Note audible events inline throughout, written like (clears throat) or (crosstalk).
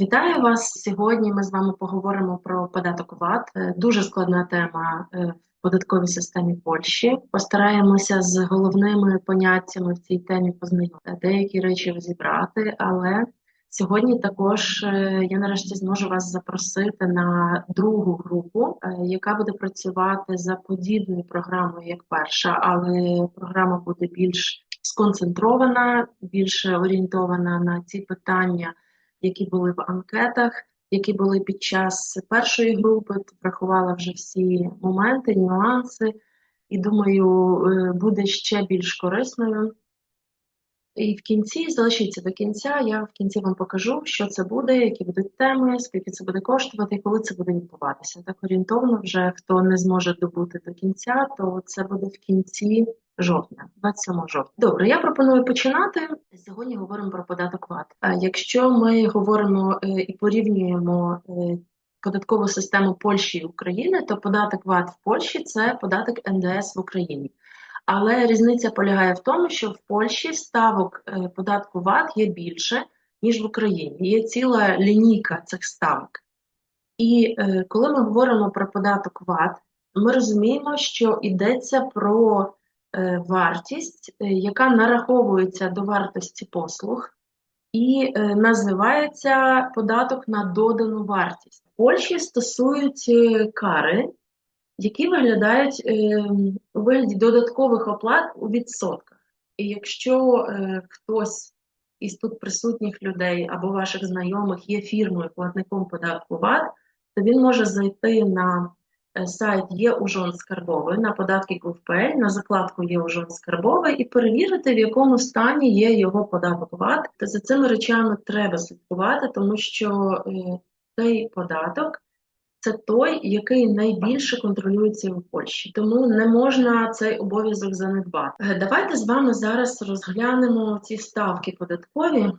Вітаю вас! Сьогодні ми з вами поговоримо про податок ВАТ. Е, Дуже складна тема е, в податковій системі Польщі. Постараємося з головними поняттями в цій темі познайомити, деякі речі розібрати, але сьогодні також е, я нарешті зможу вас запросити на другу групу, яка буде працювати за подібною програмою, як перша, але програма буде більш сконцентрована, більше орієнтована на ці питання які були в анкетах, які були під час першої групи, врахувала вже всі моменти, нюанси, і думаю, е, буде ще більш корисною. І в кінці залишіться до кінця. Я в кінці вам покажу, що це буде, які будуть теми, скільки це буде коштувати і коли це буде відбуватися. Так орієнтовно, вже хто не зможе добути до кінця, то це буде в кінці жовтня, 27 жовтня. Добре, я пропоную починати. Сьогодні говоримо про податок ВАТ. Якщо ми говоримо е, і порівнюємо е, податкову систему Польщі і України, то податок ВАТ в Польщі це податок НДС в Україні. Але різниця полягає в тому, що в Польщі ставок е, податку ВАТ є більше, ніж в Україні. Є ціла лінійка цих ставок. І коли ми говоримо про податок ВАТ, ми розуміємо, що йдеться про вартість, е, яка нараховується до вартості послуг, і е, називається податок на додану вартість. В Польщі стосують кари, які виглядають у вигляді додаткових оплат у відсотках. І якщо хтось із тут присутніх людей або ваших знайомих є фірмою платником податку ВАТ, то він може зайти на Е, сайт є ужон скарбовий на податки GovPay, на закладку є ужон скарбовий і перевірити, в якому стані є його податок ВАТ. Та за цими речами треба слідкувати, тому що е, цей податок це той, який найбільше контролюється в Польщі. Тому не можна цей обов'язок занедбати. Е, давайте з вами зараз розглянемо ці ставки податкові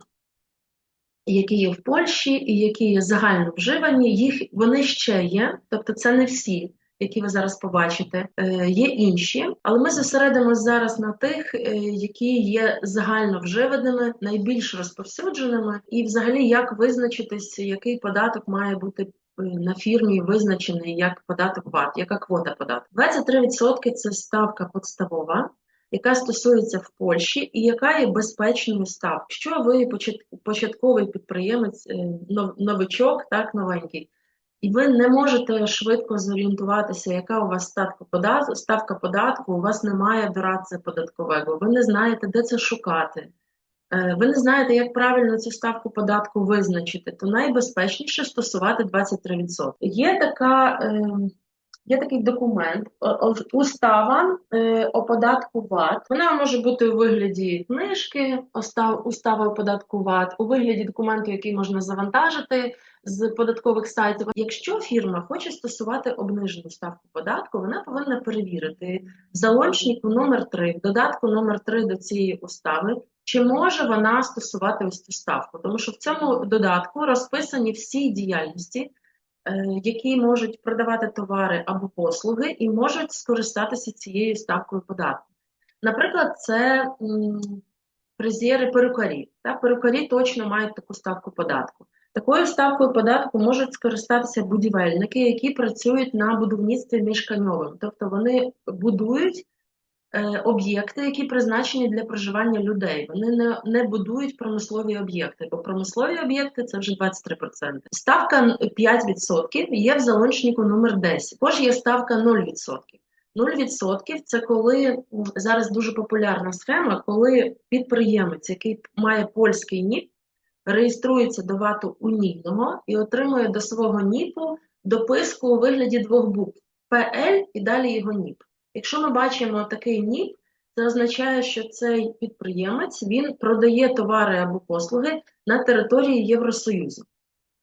які є в Польщі, і які є загально вживані, їх вони ще є, тобто це не всі. Які ви зараз побачите, е, є інші, але ми зосередимося зараз на тих, е, які є загально вживаними, найбільш розповсюдженими, і взагалі як визначитись, який податок має бути е, на фірмі визначений як податок ВАТ, яка квота податку. 23% – це ставка подставова яка стосується в Польщі і яка є безпечною ставкою. Що ви початковий підприємець, е, новичок, так, новенький, і ви не можете швидко зорієнтуватися, яка у вас ставка податку, ставка податку, у вас немає дорадця податкового, ви не знаєте, де це шукати. Е, ви не знаєте, як правильно цю ставку податку визначити, то найбезпечніше стосувати 23%. Є така ем, Є такий документ, устава е, о податку. Вона може бути у вигляді книжки, устава о податку у вигляді документу, який можна завантажити з податкових сайтів. Якщо фірма хоче стосувати обнижену ставку податку, вона повинна перевірити в залончнику номер 3 в додатку номер 3 до цієї устави, чи може вона стосувати ось цю ставку, тому що в цьому додатку розписані всі діяльності. Е, які можуть продавати товари або послуги і можуть скористатися цією ставкою податку. Наприклад, це фрезєри перукарі. Так? Перукарі точно мають таку ставку податку. Такою ставкою податку можуть скористатися будівельники, які працюють на будівництві міжканьовим. Тобто вони будують об'єкти, які призначені для проживання людей. Вони не не будують промислові об'єкти, бо промислові об'єкти це вже 23%. Ставка 5% є в залончнику номер 10 Також є ставка 0%. 0% це коли зараз дуже популярна схема, коли підприємець, який має польський НІП, реєструється до вату унійного і отримує до свого НІПу дописку у вигляді двох букв ПЛ і далі його НІП. Якщо ми бачимо такий НІП, це означає, що цей підприємець він продає товари або послуги на території Євросоюзу.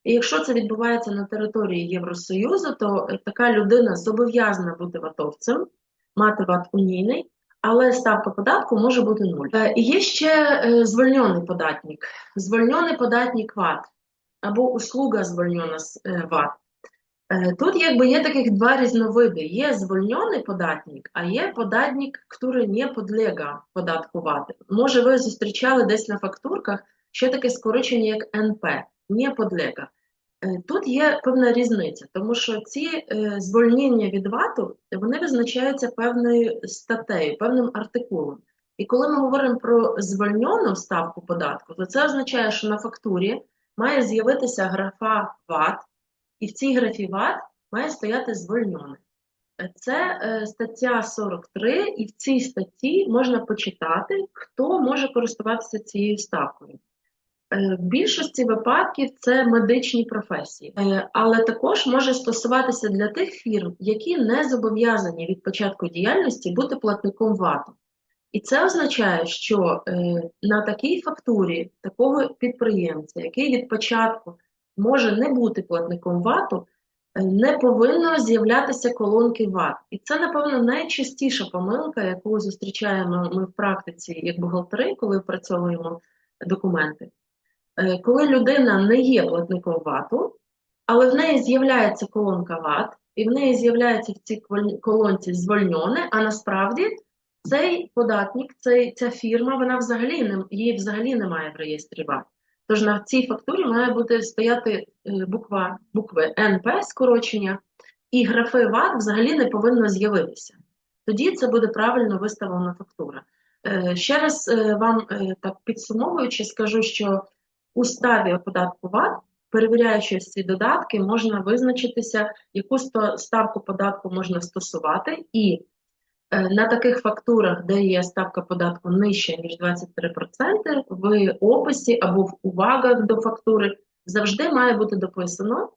І якщо це відбувається на території Євросоюзу, то така людина зобов'язана бути ватовцем, мати ват унійний, але ставка податку може бути нуль. Е, і є ще е, звольнений податник, звольнений податник ВАТ або услуга звольнена е, ВАТ. Е, тут якби є таких два різновиди. Є звольнений податник, а є податник, який не підлягає податкувати. Може, ви зустрічали десь на фактурках ще таке скорочення, як НП. не подлега. Е, Тут є певна різниця, тому що ці е, звольнення від ВАТу вони визначаються певною статтею, певним артикулом. І коли ми говоримо про звольнену ставку податку, то це означає, що на фактурі має з'явитися графа ВАТ, і в цій графі ВАТ має стояти звольнене. Це е, стаття 43, і в цій статті можна почитати, хто може користуватися цією ставкою. Е, В більшості випадків це медичні професії, Е, але також може стосуватися для тих фірм, які не зобов'язані від початку діяльності бути платником ВАТу. І це означає, що е, на такій фактурі такого підприємця, який від початку може не бути платником ВАТу, е, не повинно з'являтися колонки ВАТ. І це, напевно, найчастіша помилка, яку зустрічаємо ми в практиці як бухгалтери, коли опрацьовуємо документи. Е, Коли людина не є платником ВАТу, але в неї з'являється колонка ВАТ, і в неї з'являється в цій колонці звольнене, а насправді цей податник, цей, ця фірма, вона взагалі не, її взагалі немає в реєстрі ВАТ. Тож на цій фактурі має бути стояти е, буква, букви НП скорочення, і графи ВАТ взагалі не повинно з'явитися. Тоді це буде правильно виставлена фактура. Е, Ще раз е, вам так підсумовуючи, скажу, що у ставі податку ВАТ, перевіряючи ці додатки, можна визначитися, яку ставку податку можна стосувати, і на таких фактурах, де є ставка податку нижча, ніж 23%, в описі або в увагах до фактури завжди має бути дописано,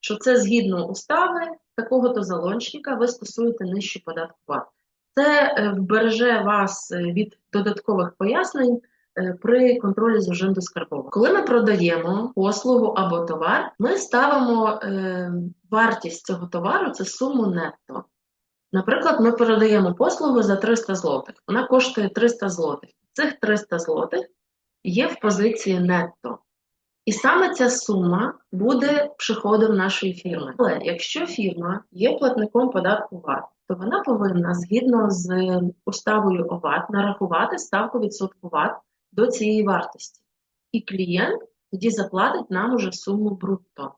що це згідно устави такого-то залончника ви стосуєте нижчу податку ВАТ. Це е, вбереже вас е, від додаткових пояснень е, при контролі з ужинду скарбового. Коли ми продаємо послугу або товар, ми ставимо е, вартість цього товару це суму нетто. Наприклад, ми продаємо послугу за 300 злотих. Вона коштує 300 злотих. Цих 300 злотих є в позиції нетто. І саме ця сума буде приходом нашої фірми. Але якщо фірма є платником податку ВАТ, то вона повинна згідно з уставою ОВАТ нарахувати ставку відсотку ВАТ до цієї вартості. І клієнт тоді заплатить нам уже суму брутто.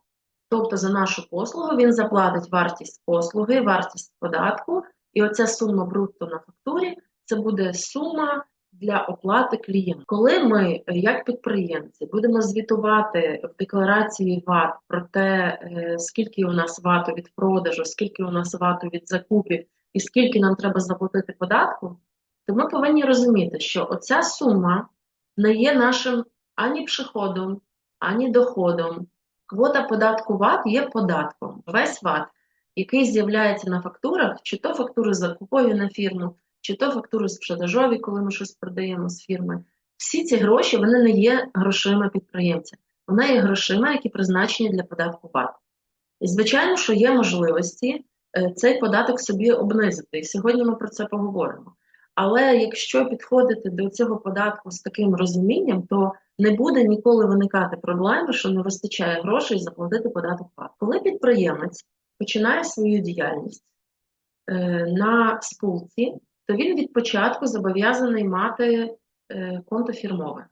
Тобто за нашу послугу він заплатить вартість послуги, вартість податку, і оця сума брутто на фактурі це буде сума для оплати клієнта. Коли ми, як підприємці, будемо звітувати в декларації ВАТ про те, е, скільки у нас ВАТу від продажу, скільки у нас ВАТу від закупів і скільки нам треба заплатити податку, то ми повинні розуміти, що оця сума не є нашим ані приходом, ані доходом. Квота податку ВАТ є податком. Весь ВАТ, який з'являється на фактурах, чи то фактури закупові на фірму, чи то фактури спожежові, коли ми щось продаємо з фірми. Всі ці гроші вони не є грошима підприємця. Вони є грошима, які призначені для податку ВАТ. І звичайно, що є можливості е, цей податок собі обнизити. І сьогодні ми про це поговоримо. Але якщо підходити до цього податку з таким розумінням, то не буде ніколи виникати проблеми, що не вистачає грошей заплатити податок ВАТ. Коли підприємець починає свою діяльність е, на спілці, то він від початку зобов'язаний мати е, конто фірмове.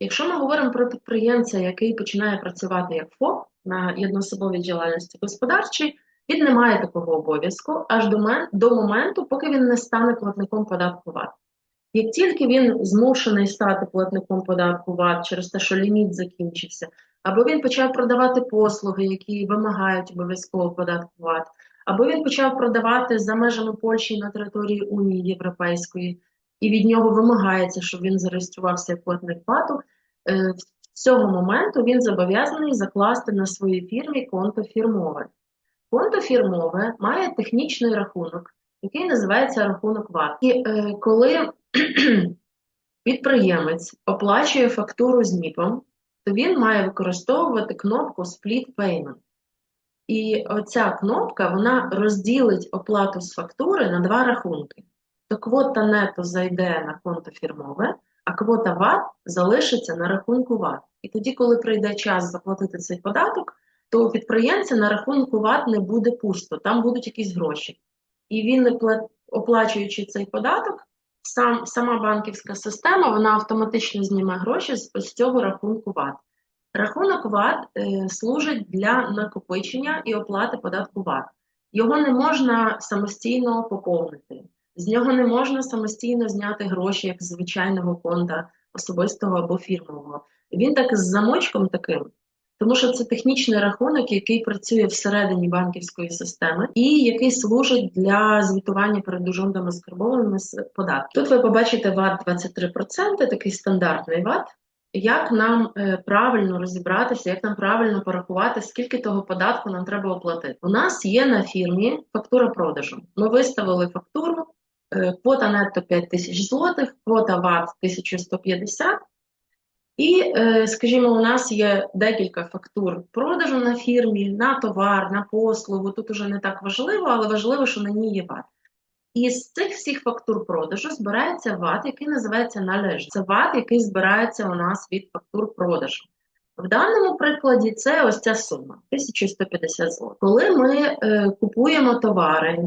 Якщо ми говоримо про підприємця, який починає працювати як ФОП на єдноособовій діяльності господарчій, він не має такого обов'язку аж до, мен, до моменту, поки він не стане платником податку ВАТ. Як тільки він змушений стати платником податку ВАТ через те, що ліміт закінчився, або він почав продавати послуги, які вимагають обов'язково податку ВАТ, або він почав продавати за межами Польщі на території Унії Європейської, і від нього вимагається, щоб він зареєструвався як платник ВАТу, е, з цього моменту він зобов'язаний закласти на своїй фірмі конто фірмове. Конто фірмове має технічний рахунок, який називається рахунок ВАТ. І е, коли (clears throat) підприємець оплачує фактуру з НІПом, то він має використовувати кнопку Split Payment. І оця кнопка вона розділить оплату з фактури на два рахунки. То квота нето зайде на конто фірмове, а квота ВАТ залишиться на рахунку ВАТ. І тоді, коли прийде час заплатити цей податок, то у підприємця на рахунку ВАТ не буде пусто, там будуть якісь гроші. І він, оплачуючи цей податок, сам, сама банківська система вона автоматично зніме гроші з ось цього рахунку ВАТ. Рахунок ВАТ е, служить для накопичення і оплати податку ВАТ. Його не можна самостійно поповнити, з нього не можна самостійно зняти гроші як звичайного фонда особистого або фірмового. Він так з замочком таким, тому що це технічний рахунок, який працює всередині банківської системи і який служить для звітування перед ужондами скарбованими з податків. Тут ви побачите ВАТ 23%, такий стандартний ВАТ. Як нам е, правильно розібратися, як нам правильно порахувати, скільки того податку нам треба оплатити? У нас є на фірмі фактура продажу. Ми виставили фактуру, е, квота нетто 5 тисяч злотих, квота ВАТ 1150. І, е, скажімо, у нас є декілька фактур продажу на фірмі, на товар, на послугу. Тут уже не так важливо, але важливо, що на ній є ВАТ. І з цих всіх фактур продажу збирається ВАТ, який називається належний. Це ВАТ, який збирається у нас від фактур продажу. В даному прикладі це ось ця сума 1150 злотих. Коли ми е, купуємо товари,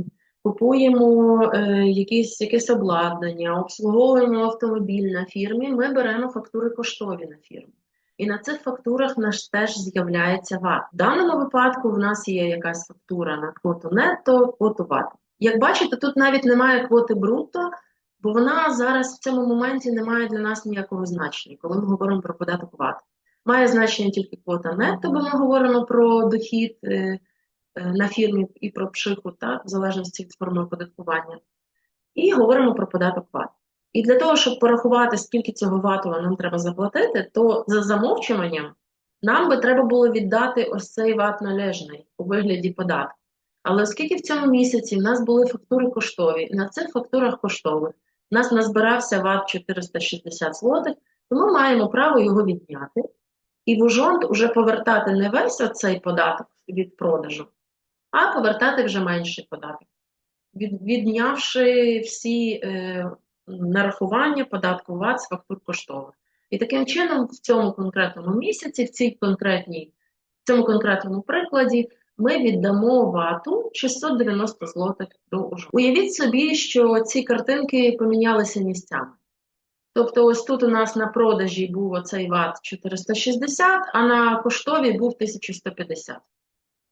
купуємо е, якісь, якесь обладнання, обслуговуємо автомобіль на фірмі, ми беремо фактури коштові на фірму. І на цих фактурах наш теж з'являється ВАТ. В даному випадку в нас є якась фактура на квоту нетто, квоту ВАТ. Як бачите, тут навіть немає квоти брутто, бо вона зараз в цьому моменті не має для нас ніякого значення, коли ми говоримо про податок ВАТ. Має значення тільки квота нетто, бо ми говоримо про дохід е, на фірмі і про пшиху, так, в залежності від форми оподаткування. І говоримо про податок ВАТ. І для того, щоб порахувати, скільки цього вату нам треба заплатити, то за замовчуванням нам би треба було віддати ось цей ват належний у вигляді податку. Але оскільки в цьому місяці в нас були фактури коштові, і на цих фактурах коштових у нас назбирався ВАТ 460 злотих, то ми маємо право його відняти. І в ужонт уже повертати не весь оцей податок від продажу, а повертати вже менший податок, від, віднявши всі е, нарахування податку ВАТ з фактур коштових. І таким чином, в цьому конкретному місяці, в цій конкретній, в цьому конкретному прикладі, ми віддамо вату 690 злотих до ужу. Уявіть собі, що ці картинки помінялися місцями. Тобто, ось тут у нас на продажі був оцей ват 460, а на коштові був 1150.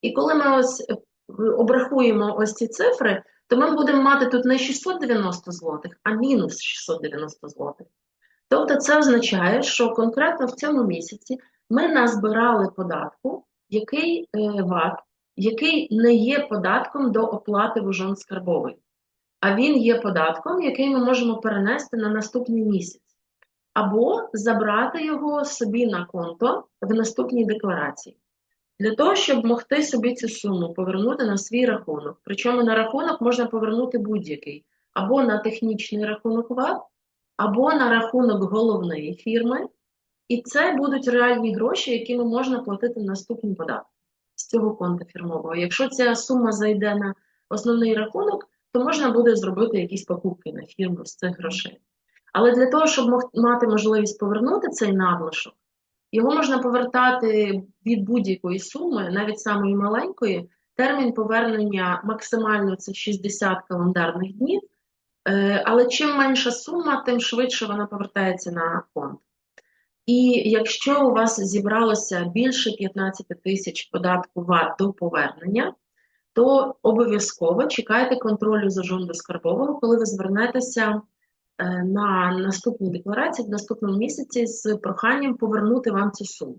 І коли ми ось обрахуємо ось ці цифри, то ми будемо мати тут не 690 злотих, а мінус 690 злотих. Тобто, це означає, що конкретно в цьому місяці ми назбирали податку, який е, ВАТ який не є податком до оплати в ужон скарбовий, а він є податком, який ми можемо перенести на наступний місяць, або забрати його собі на конто в наступній декларації. Для того, щоб могти собі цю суму повернути на свій рахунок, причому на рахунок можна повернути будь-який, або на технічний рахунок ВАТ, або на рахунок головної фірми, і це будуть реальні гроші, якими можна платити наступні податки з цього конта фірмового. Якщо ця сума зайде на основний рахунок, то можна буде зробити якісь покупки на фірму з цих грошей. Але для того, щоб мати можливість повернути цей надлишок, його можна повертати від будь-якої суми, навіть самої маленької. Термін повернення максимально це 60 календарних днів. Е, але чим менша сума, тим швидше вона повертається на фонд. І якщо у вас зібралося більше 15 тисяч податку ВАТ до повернення, то обов'язково чекайте контролю за жонду скарбового, коли ви звернетеся на наступній декларації в наступному місяці з проханням повернути вам цю суму.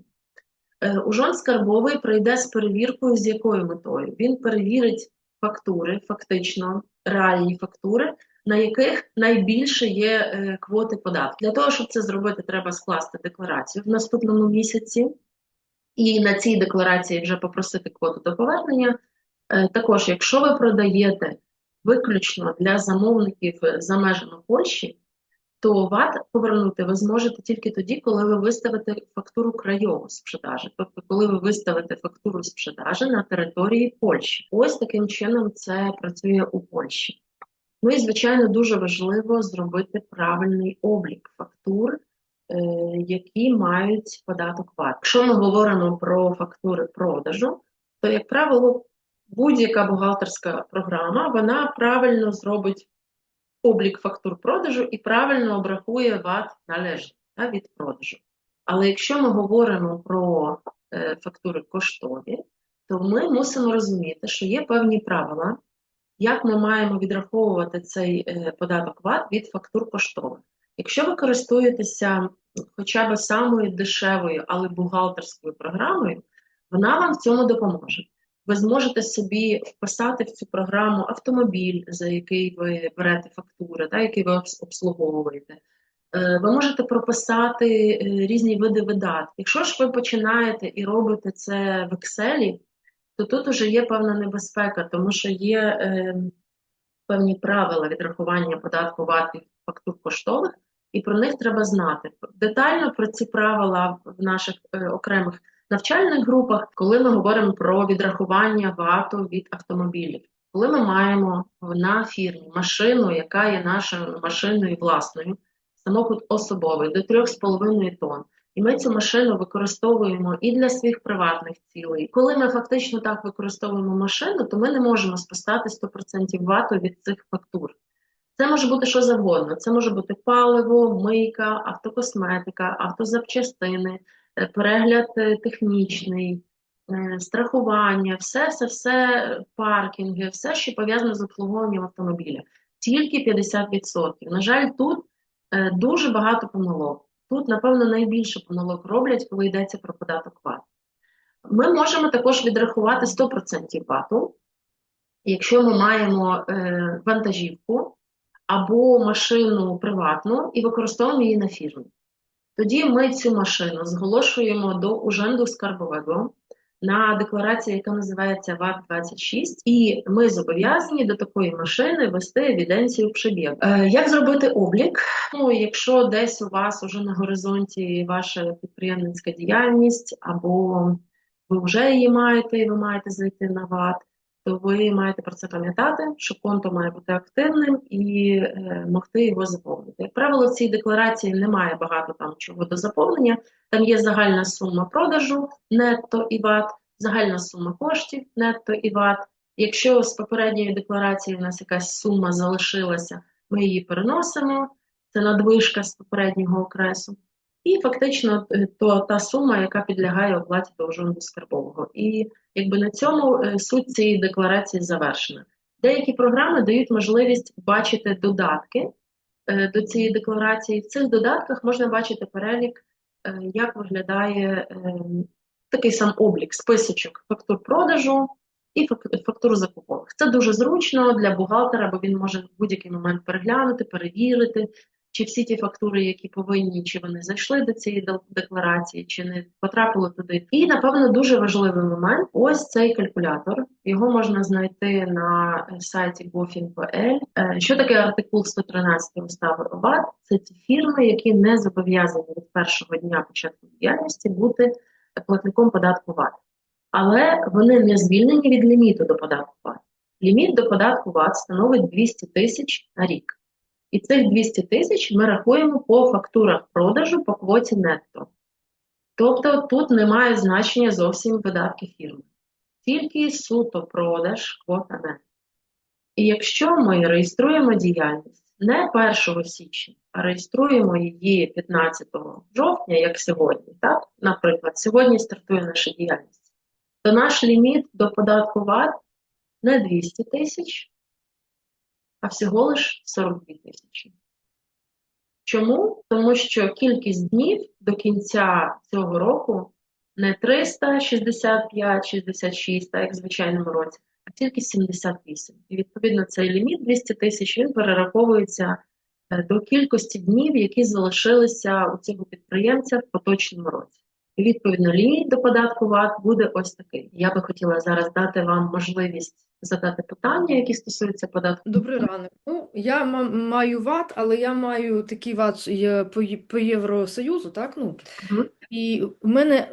Е, Ужон скарбовий прийде з перевіркою, з якою метою? Він перевірить фактури, фактично реальні фактури на яких найбільше є е, квоти податків. Для того, щоб це зробити, треба скласти декларацію в наступному місяці, і на цій декларації вже попросити квоту до повернення. Е, також, якщо ви продаєте виключно для замовників за межами Польщі, то ВАТ повернути ви зможете тільки тоді, коли ви виставите фактуру крайову продажі, тобто коли ви виставите фактуру з продажі на території Польщі. Ось таким чином це працює у Польщі. Ну і, звичайно, дуже важливо зробити правильний облік фактур, е, які мають податок ВАТ. Якщо ми говоримо про фактури продажу, то, як правило, будь-яка бухгалтерська програма вона правильно зробить облік фактур продажу і правильно обрахує ВАТ належний від продажу. Але якщо ми говоримо про е, фактури коштові, то ми мусимо розуміти, що є певні правила, як ми маємо відраховувати цей е, податок ВАТ від фактур коштових. Якщо ви користуєтеся хоча б самою дешевою, але бухгалтерською програмою, вона вам в цьому допоможе. Ви зможете собі вписати в цю програму автомобіль, за який ви берете фактури, та, який ви обслуговуєте. Е, Ви можете прописати е, різні види видатків. Якщо ж ви починаєте і робите це в Excel, то тут вже є певна небезпека, тому що є е, певні правила відрахування податку ВАТ від фактур коштових, і про них треба знати. Детально про ці правила в наших е, окремих навчальних групах, коли ми говоримо про відрахування ВАТу від автомобілів. Коли ми маємо на фірмі машину, яка є нашою машиною власною, самохід особовий до 3,5 тонн, і ми цю машину використовуємо і для своїх приватних цілей. Коли ми фактично так використовуємо машину, то ми не можемо списати 100% вату від цих фактур. Це може бути що завгодно. Це може бути паливо, мийка, автокосметика, автозапчастини, перегляд е, технічний, е, страхування, все, все, все, паркінги, все, що пов'язано з обслуговуванням автомобіля. Тільки 50%. На жаль, тут е, дуже багато помилок. Тут, напевно, найбільше помилок роблять, коли йдеться про податок ВАТ. Ми можемо також відрахувати 100% ВАТу, якщо ми маємо е, вантажівку або машину приватну і використовуємо її на фірмі. Тоді ми цю машину зголошуємо до Уженду скарбового на декларації, яка називається ВАТ-26, і ми зобов'язані до такої машини вести евіденцію пшебіг. Е, як зробити облік? Ну, якщо десь у вас уже на горизонті ваша підприємницька діяльність, або ви вже її маєте і ви маєте зайти на ВАТ, то ви маєте про це пам'ятати, що конто має бути активним і е, могти його заповнити. Як правило, в цій декларації немає багато там чого до заповнення. Там є загальна сума продажу нетто і ВАТ, загальна сума коштів нетто і ВАТ. Якщо з попередньої декларації в нас якась сума залишилася, ми її переносимо. Це надвишка з попереднього окресу. І фактично е, то та сума, яка підлягає оплаті до ужонду скарбового. І якби на цьому е, суть цієї декларації завершена. Деякі програми дають можливість бачити додатки е, до цієї декларації. В цих додатках можна бачити перелік, як виглядає такий сам облік, списочок фактур продажу і фак- фактур закупових. Це дуже зручно для бухгалтера, бо він може в будь-який момент переглянути, перевірити, чи всі ті фактури, які повинні, чи вони зайшли до цієї декларації, чи не потрапили туди. І напевно дуже важливий момент. Ось цей калькулятор. Його можна знайти на е, сайті gofin.pl. Е, Що таке артикул 113 устави ОВАД? Це ті фірми, які не зобов'язані від першого дня початку діяльності бути платником податку ВАТ. Але вони не звільнені від ліміту до податку ВАТ. Ліміт до податку ВАТ становить 200 тисяч на рік. І цих 200 тисяч ми рахуємо по фактурах продажу по квоті нетто. Тобто тут немає значення зовсім видатки фірми. Тільки суто продаж квота нетто. І якщо ми реєструємо діяльність не 1 січня, а реєструємо її 15 жовтня, як сьогодні, так? Наприклад, сьогодні стартує наша діяльність, то наш ліміт до податку ВАТ не 200 тисяч, а всього лиш 42 тисячі. Чому? Тому що кількість днів до кінця цього року не 365, 66, так як в звичайному році, а тільки 78. І відповідно цей ліміт 200 тисяч він перераховується е, до кількості днів, які залишилися у цього підприємця в поточному році. І відповідно ліміт до податку ВАТ буде ось такий. Я би хотіла зараз дати вам можливість задати питання, які стосуються податку. Добрий ранок. Ну, я ма- маю ВАТ, але я маю такий ВАТ по, Євросоюзу, так? Ну, Мгм. і в мене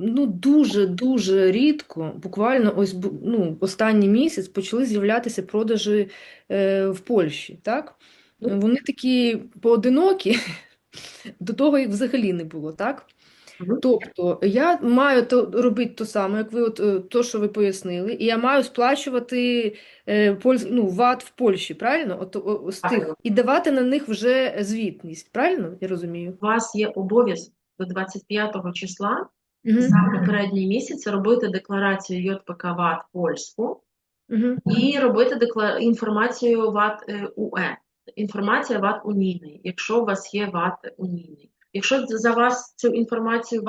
ну, дуже-дуже рідко, буквально ось ну, останній місяць почали з'являтися продажі е, в Польщі, так? Мгм. Вони такі поодинокі, до того їх взагалі не було, так? Тобто я маю то, робити то саме, як ви от, е, то, що ви пояснили, і я маю сплачувати е, польсь, ну, ВАТ в Польщі, правильно? От, о- з тих, і давати на них вже звітність, правильно? Я розумію? У вас є обов'язок до 25 числа Мгм. за попередній місяць робити декларацію ЙОТПК ВАТ польську Мгм. і робити декла... інформацію ВАТ е, УЕ. Інформація ВАТ унійний, якщо у вас є ВАТ унійний. Якщо за вас цю інформацію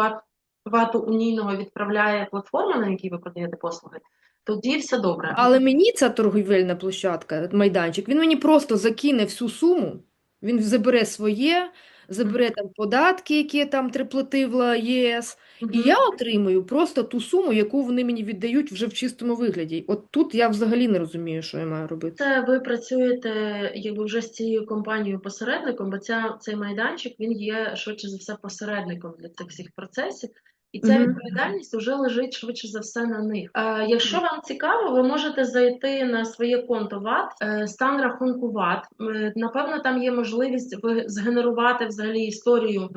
варту унійного відправляє платформа, на якій ви продаєте послуги, тоді все добре. Але мені ця торгівельна площадка, майданчик, він мені просто закине всю суму, він забере своє, забере там податки, які там триплатила ЄС, і я отримую просто ту суму, яку вони мені віддають вже в чистому вигляді. От тут я взагалі не розумію, що я маю робити. Це ви працюєте якби вже з цією компанією посередником, бо ця, цей майданчик він є швидше за все посередником для цих всіх процесів, і ця відповідальність вже лежить швидше за все на них. Е, якщо вам цікаво, ви можете зайти на своє конто ВАТ, е, стан рахунку ВАТ. Е, Напевно, там є можливість згенерувати взагалі історію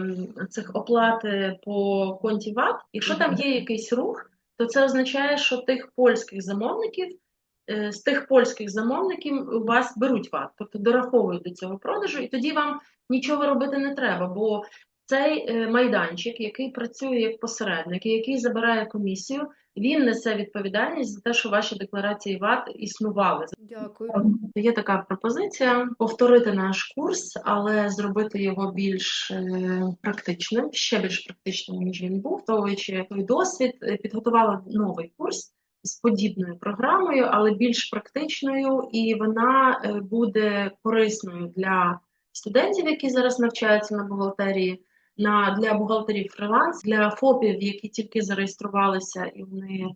цих оплат е, по конті ВАТ. Якщо там є якийсь рух, то це означає, що тих польських замовників з тих польських замовників у вас беруть ВАТ, тобто дораховують до цього продажу, і тоді вам нічого робити не треба, бо цей е, майданчик, який працює як посередник, і який забирає комісію, він несе відповідальність за те, що ваші декларації ВАТ існували. Дякую. Є така пропозиція повторити наш курс, але зробити його більш е, практичним, ще більш практичним, ніж він був, враховуючи той досвід, е, підготувала новий курс з подібною програмою, але більш практичною, і вона е, буде корисною для студентів, які зараз навчаються на бухгалтерії, на для бухгалтерів фриланс, для ФОПів, які тільки зареєструвалися і вони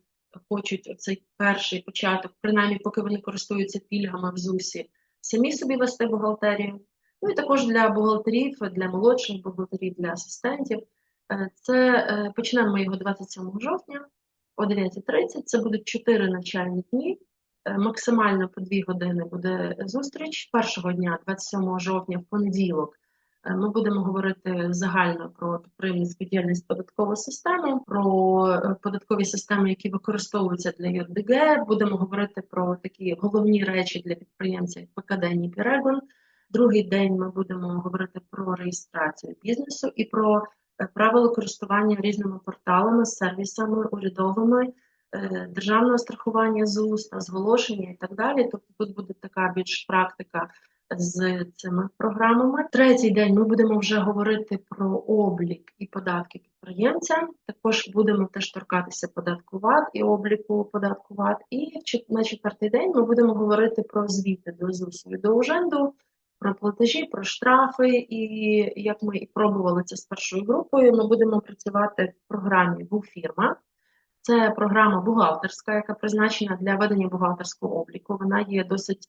хочуть оцей перший початок, принаймні поки вони користуються пільгами в ЗУСі, самі собі вести бухгалтерію. Ну і також для бухгалтерів, для молодших бухгалтерів, для асистентів. Е, Це е, почнемо ми його 27 жовтня о 9.30. Це будуть 4 навчальні дні. Е, Максимально по 2 години буде зустріч. Першого дня, 27 жовтня, в понеділок, ми будемо говорити загально про підприємницьку діяльність податкову систему, про е, податкові системи, які використовуються для ЮРДГ. Будемо говорити про такі головні речі для підприємців, як ПКД Регун. Другий день ми будемо говорити про реєстрацію бізнесу і про е, правила користування різними порталами, сервісами урядовими, е, державного страхування ЗУС зголошення і так далі. Тобто тут буде така більш практика з цими програмами. Третій день ми будемо вже говорити про облік і податки підприємця. Також будемо теж торкатися податку ВАТ і обліку податку ВАТ. І на четвертий день ми будемо говорити про звіти до ЗУСу і до УЖЕНДу, про платежі, про штрафи. І як ми і пробували це з першою групою, ми будемо працювати в програмі «Буфірма». Це програма бухгалтерська, яка призначена для ведення бухгалтерського обліку. Вона є досить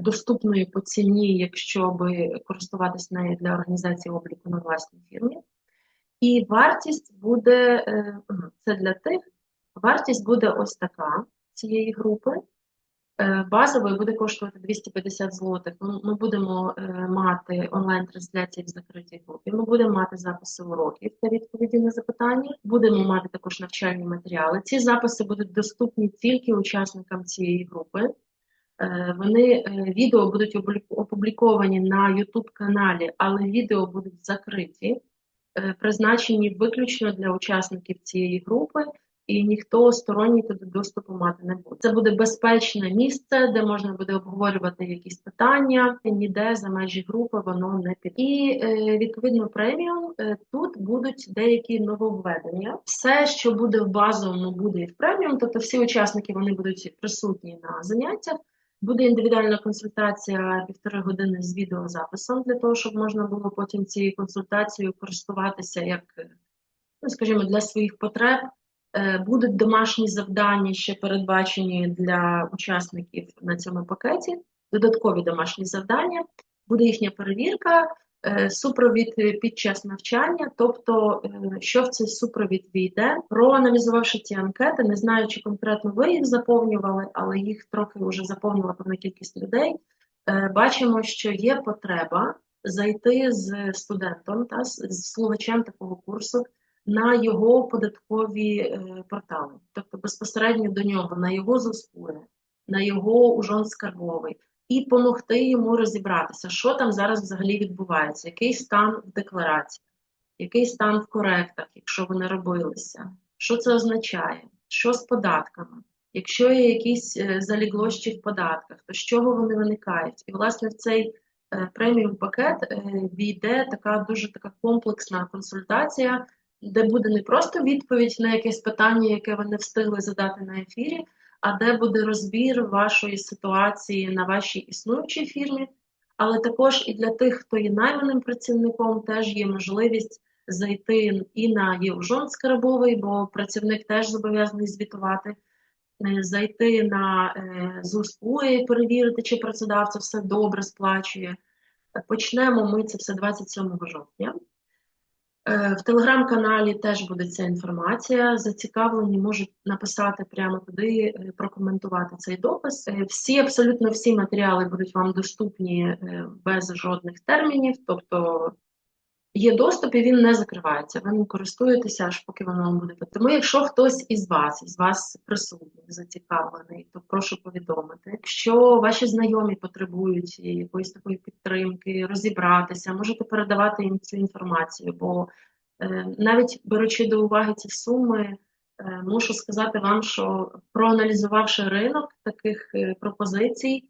доступною по ціні, якщо би користуватися нею для організації обліку на власній фірмі. І вартість буде, е, це для тих, вартість буде ось така цієї групи. Е, Базовий буде коштувати 250 злотих. Ми, ми будемо е, мати онлайн-трансляції в закритій групі. Ми будемо мати записи уроків та відповіді на запитання. Будемо мати також навчальні матеріали. Ці записи будуть доступні тільки учасникам цієї групи. Е, Вони е, відео будуть опублі- опубліковані на YouTube каналі, але відео будуть закриті, е, призначені виключно для учасників цієї групи, і ніхто сторонній туди доступу мати не буде. Це буде безпечне місце, де можна буде обговорювати якісь питання. Ніде за межі групи воно не піде. І відповідно преміум тут будуть деякі нововведення. Все, що буде в базовому, буде і в преміум. Тобто всі учасники вони будуть присутні на заняттях. Буде індивідуальна консультація півтори години з відеозаписом для того, щоб можна було потім цією консультацією користуватися як, ну, скажімо, для своїх потреб. Е, Будуть домашні завдання ще передбачені для учасників на цьому пакеті, додаткові домашні завдання, буде їхня перевірка, супровід е, під час навчання, тобто, е, що в цей супровід війде. Проаналізувавши ці анкети, не знаю, чи конкретно ви їх заповнювали, але їх трохи вже заповнила певна кількість людей. Е, Бачимо, що є потреба зайти з студентом та з слухачем такого курсу на його податкові е, портали, тобто безпосередньо до нього, на його заспури, на його ужон скарбовий, і допомогти йому розібратися, що там зараз взагалі відбувається, який стан в декларації. який стан в коректах, якщо вони робилися, що це означає, що з податками. Якщо є якісь е, заліглощі в податках, то з чого вони виникають? І, власне, в цей е, преміум пакет е, війде така дуже така комплексна консультація, де буде не просто відповідь на якесь питання, яке ви не встигли задати на ефірі, а де буде розбір вашої ситуації на вашій існуючій фірмі, але також і для тих, хто є найманим працівником, теж є можливість зайти і на ЄУЖОН Скарабовий, бо працівник теж зобов'язаний звітувати, е, зайти на е, ЗУС УЕ, перевірити, чи працедавця все добре сплачує. Почнемо ми це все 27 жовтня. Е, В телеграм-каналі теж буде ця інформація. Зацікавлені можуть написати прямо туди, е, прокоментувати цей допис. Е, Всі, абсолютно всі матеріали будуть вам доступні без жодних термінів, тобто є доступ і він не закривається. Ви ним користуєтеся, аж поки воно вам буде. Тому, якщо хтось із вас, із вас присутніх, зацікавлений, то прошу повідомити. Якщо ваші знайомі потребують якоїсь такої підтримки, розібратися, можете передавати їм цю інформацію, бо е, навіть беручи до уваги ці суми, е, мушу сказати вам, що проаналізувавши ринок таких е, пропозицій,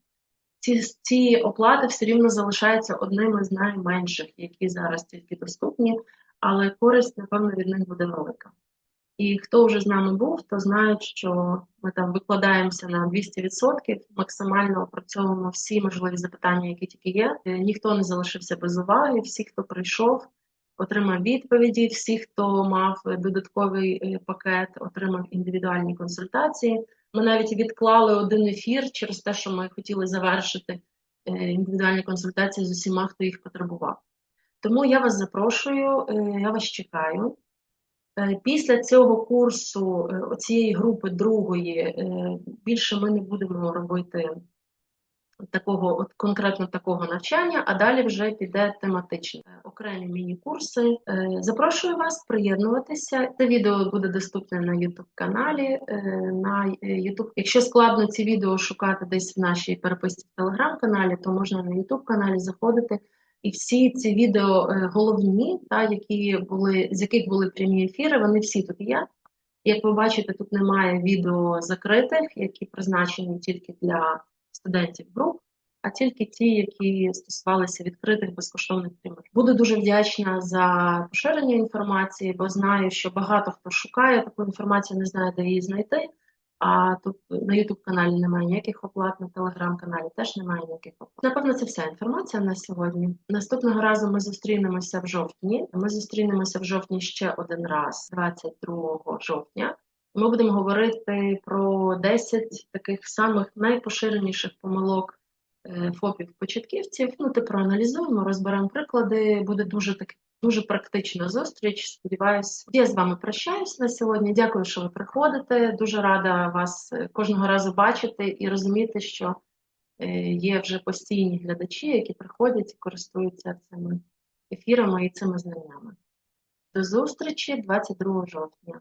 ці, ці оплати все рівно залишаються одними з найменших, які зараз тільки доступні, але користь, напевно, від них буде велика. І хто вже з нами був, то знають, що ми там викладаємося на 200%, максимально опрацьовуємо всі можливі запитання, які тільки є. Е, Ніхто не залишився без уваги, всі, хто прийшов, отримав відповіді, всі, хто мав додатковий е, пакет, отримав індивідуальні консультації. Ми навіть відклали один ефір через те, що ми хотіли завершити е, індивідуальні консультації з усіма, хто їх потребував. Тому я вас запрошую, е, я вас чекаю. Е, Після цього курсу, цієї групи другої, більше ми не будемо робити такого, от конкретно такого навчання, а далі вже піде тематичні е, окремі міні-курси. Е, Запрошую вас приєднуватися. Це відео буде доступне на YouTube каналі. е, На е, YouTube. Якщо складно ці відео шукати десь в нашій переписці в Telegram каналі, то можна на YouTube каналі заходити. І всі ці відео е, головні, та, які були, з яких були прямі ефіри, вони всі тут є. Як ви бачите, тут немає відео закритих, які призначені тільки для студентів груп, а тільки ті, які стосувалися відкритих безкоштовних прямих. Буду дуже вдячна за поширення інформації, бо знаю, що багато хто шукає таку інформацію, не знає, де її знайти. А тут на YouTube каналі немає ніяких оплат, на Telegram каналі теж немає ніяких оплат. Напевно, це вся інформація на сьогодні. Наступного разу ми зустрінемося в жовтні. Ми зустрінемося в жовтні ще один раз, 22 жовтня. Ми будемо говорити про 10 таких самих найпоширеніших помилок е, ФОПів-початківців. Ну, ти проаналізуємо, розберемо приклади. Буде дуже таки дуже практична зустріч. Сподіваюсь, я з вами прощаюсь на сьогодні. Дякую, що ви приходите. Дуже рада вас е, кожного разу бачити і розуміти, що е, є вже постійні глядачі, які приходять і користуються цими ефірами і цими знаннями. До зустрічі 22 жовтня.